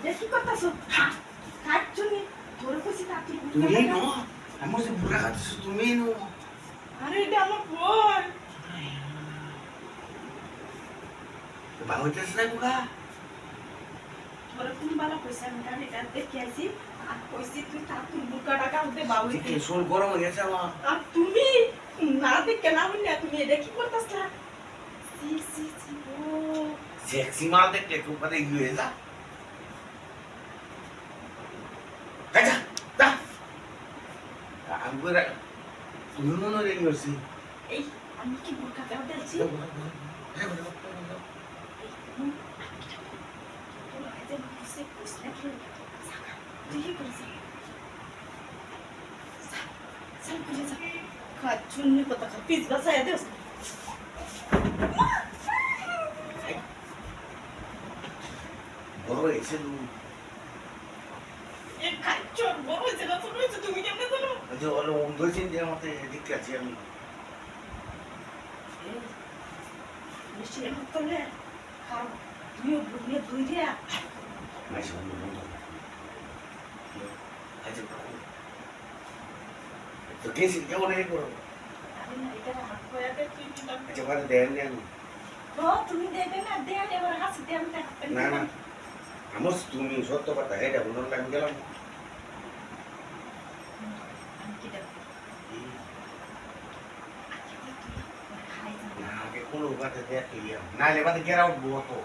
এটা কি করতেছ কার জন্য তোর কইছি তা তুই তুমি নো আমার সে বুড়া খাচ্ছিস তুমি নো আরে এটা আমার বোন বাবা না বুড়া তোর কোন বালা কইছে আমি এটা দেখে আইছি আর কইছি তুই তা তুই বুকা টাকা উঠে বাউলি ঠিক শোল গরম হয়ে গেছে আমার আর তুমি না দেখে না বললে তুমি এটা কি করতেছ সি সি সি ও সেক্সি মাল দেখলে খুব মানে ইয়ে হয়ে যা কাজা যা আমি করে তুমি মনে রে গেছি এই আমি কি বুকা টাকা দিয়েছি তোর আইতে কইছে কইছ না কি তুমি দেবে না দেন এবার হাসি দেন না না আমার তুমি সত্য কথা এটা বললাম গেলাম আমি কি দেব খাই যাবে না আগে কোনো বাতে দেখ ইয়া না লে বাতে গেরা উঠবো তো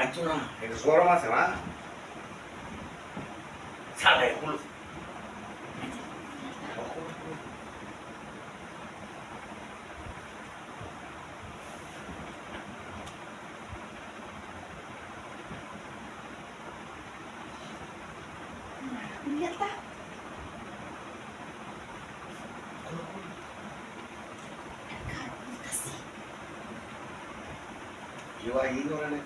আচ্ছা না এটা গরম আছে না Mierda. ইনো না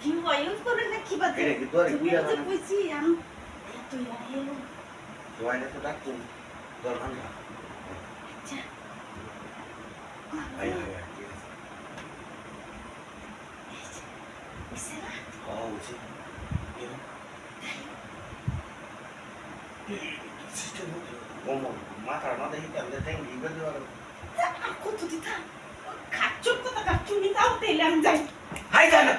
কি ওয়ুস করে না কি বাদে এটা কি তোরে তুমি বুইয়া যে না কইছি আমি এত হেলো না তো ডাকতো দর ভাঙা আই আই আই বুঝছে না ও উচি ইনো system como mata no te tengo y veo আর কত দিতা খাচ্ছ কথা तुम्ही जाऊ ते लांब जाईल. हाय झालं